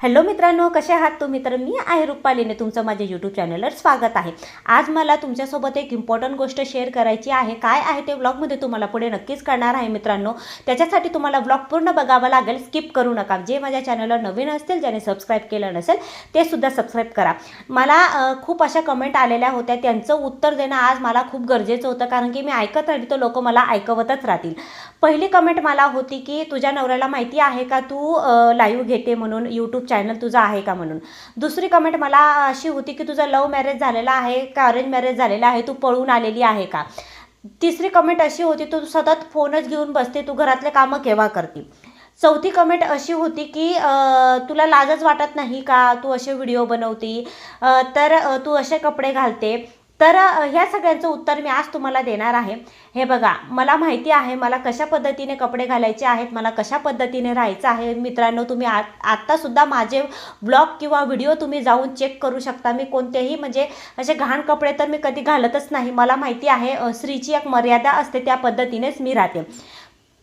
Hello मित्रांनो कसे आहात तुम्ही? तर मी आहे रुपालीने तुमचं माझ्या यूट्यूब चॅनलवर स्वागत आहे. आज मला तुमच्यासोबत एक इम्पॉर्टंट गोष्ट शेअर करायची आहे. काय आहे ते ब्लॉगमध्ये तुम्हाला पुढे नक्कीच करणार आहे मित्रांनो. त्याच्यासाठी तुम्हाला ब्लॉग पूर्ण बघावा लागेल. स्किप करू नका. जे माझ्या चॅनलवर नवीन असतील ज्याने सबस्क्राईब केलं नसेल ते सुद्धा सबस्क्राईब करा. मला खूप अशा कमेंट आलेल्या होत्या. त्यांचं उत्तर देणं आज मला खूप गरजेचं होतं. कारण की मी ऐकत राहिली तर लोक मला ऐकवतच राहतील. पहिली कमेंट मला होती की तुझ्या नवऱ्याला माहिती आहे का तू लाईव्ह घेते म्हणून? यूट्यूब चॅनल तुझं आहे का म्हणून? दुसरी कमेंट मला अशी होती की तुझं लव्ह मॅरेज झालेला आहे का अरेंज मॅरेज झालेला आहे? तू पळून आलेली आहे का? तिसरी कमेंट अशी होती तू सतत फोनच घेऊन बसते तू घरातले कामं केव्हा करते? चौथी कमेंट अशी होती की तुला लाजच वाटत नाही का? तू असे व्हिडिओ बनवते तर तू असे कपडे घालते तर ह्या सगळ्यांचं उत्तर मी आज तुम्हाला देणार आहे. हे बघा मला माहिती आहे मला कशा पद्धतीने कपडे घालायचे आहेत मला कशा पद्धतीने राहायचं आहे. मित्रांनो तुम्ही आ आत्तासुद्धा माझे ब्लॉग किंवा व्हिडिओ तुम्ही जाऊन चेक करू शकता. मी कोणतेही म्हणजे असे घाण कपडे तर मी कधी घालतच नाही. मला माहिती आहे स्त्रीची एक मर्यादा असते त्या पद्धतीनेच मी राहते.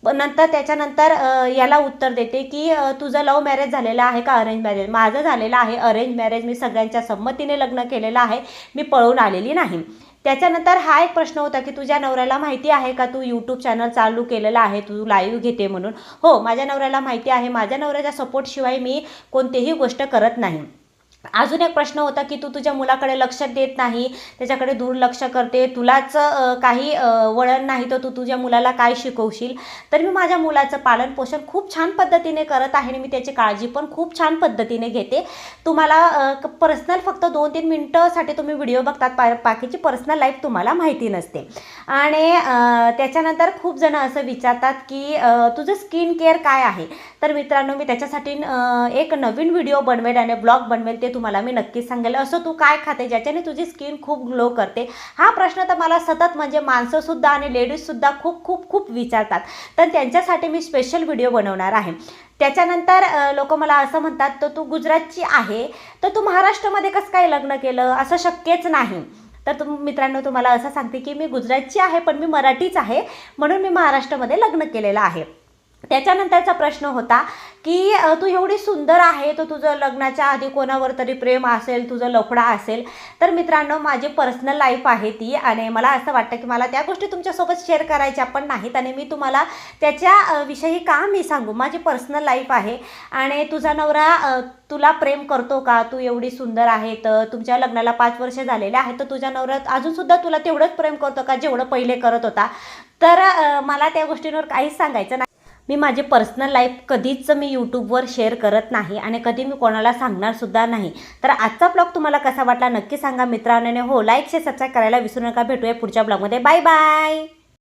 पण नंतर त्याच्यानंतर याला उत्तर देते की तुझं लव्ह मॅरेज झालेलं आहे का अरेंज मॅरेज? माझं झालेलं आहे अरेंज मॅरेज. मी सगळ्यांच्या संमतीने लग्न केलेलं आहे. मी पळून आलेली नाही. त्याच्यानंतर हा एक प्रश्न होता की तुझ्या नवऱ्याला माहिती आहे का तू यूट्यूब चॅनल चालू केलेला आहे? तू लाईव्ह घेते म्हणून. हो माझ्या नवऱ्याला माहिती आहे. माझ्या नवऱ्याच्या सपोर्टशिवाय मी कोणतीही गोष्ट करत नाही. अजून एक प्रश्न होता की तू तुझ्या मुलाकडे लक्ष देत नाही त्याच्याकडे दुर्लक्ष करते तुलाच काही वळण नाही तर तू तुझ्या मुलाला काय शिकवशील? तर मी माझ्या मुलाचं पालन पोषण खूप छान पद्धतीने करत आहे आणि मी त्याची काळजी पण खूप छान पद्धतीने घेते. तुम्हाला पर्सनल फक्त दोन तीन मिनटंसाठी तुम्ही व्हिडिओ बघतात पा बाकीची पर्सनल लाईफ तुम्हाला माहिती नसते. आणि त्याच्यानंतर खूप जण असं विचारतात की तुझं स्किन केअर काय आहे? तर मित्रांनो मी त्याच्यासाठी एक नवीन व्हिडिओ बनवेल आणि ब्लॉग बनवेल ते तुम्हाला मी नक्कीच सांगेल. असं तू काय खाते ज्याच्याने तुझी स्किन खूप ग्लो करते? हा प्रश्न तर मला सतत म्हणजे माणसंसुद्धा आणि लेडीजसुद्धा खूप खूप खूप विचारतात. तर त्यांच्यासाठी मी स्पेशल व्हिडिओ बनवणार आहे. त्याच्यानंतर लोक मला असं म्हणतात तर तू गुजरातची आहे तर तू महाराष्ट्रामध्ये कसं काय लग्न केलं? असं शक्यच नाही. तर तुम मित्रांनो तुम्हाला असं सांगते की मी गुजरातची आहे पण मी मराठीच आहे म्हणून मी महाराष्ट्रामध्ये लग्न केलेलं आहे. त्याच्यानंतरचा प्रश्न होता की तू एवढी सुंदर आहे तर तुझं लग्नाच्या आधी कोणावर तरी प्रेम असेल तुझं लफडा असेल तर मित्रांनो माझी पर्सनल लाईफ आहे ती. आणि मला असं वाटतं की मला त्या गोष्टी तुमच्यासोबत शेअर करायच्या पण नाहीत आणि मी तुम्हाला त्याच्या विषयी का मी सांगू. माझी पर्सनल लाईफ आहे. आणि तुझा नवरा तुला प्रेम करतो का? तू एवढी सुंदर आहे तर तुमच्या लग्नाला पाच वर्ष झालेले आहेत तर तुझ्या नवऱ्यात अजूनसुद्धा तुला तेवढंच प्रेम करतो का? जेवढं पहिले करत होता. तर मला त्या गोष्टींवर काहीच सांगायचं नाही. मी माझी पर्सनल लाईफ कधीच मी यूट्यूबवर शेअर करत नाही आणि कधी मी कोणाला सांगणारसुद्धा नाही. तर आजचा ब्लॉग तुम्हाला कसा वाटला नक्की सांगा मित्रांनो. हो लाईक शेअर सबस्क्राईब करायला विसरू नका. भेटूया पुढच्या ब्लॉगमध्ये बाय बाय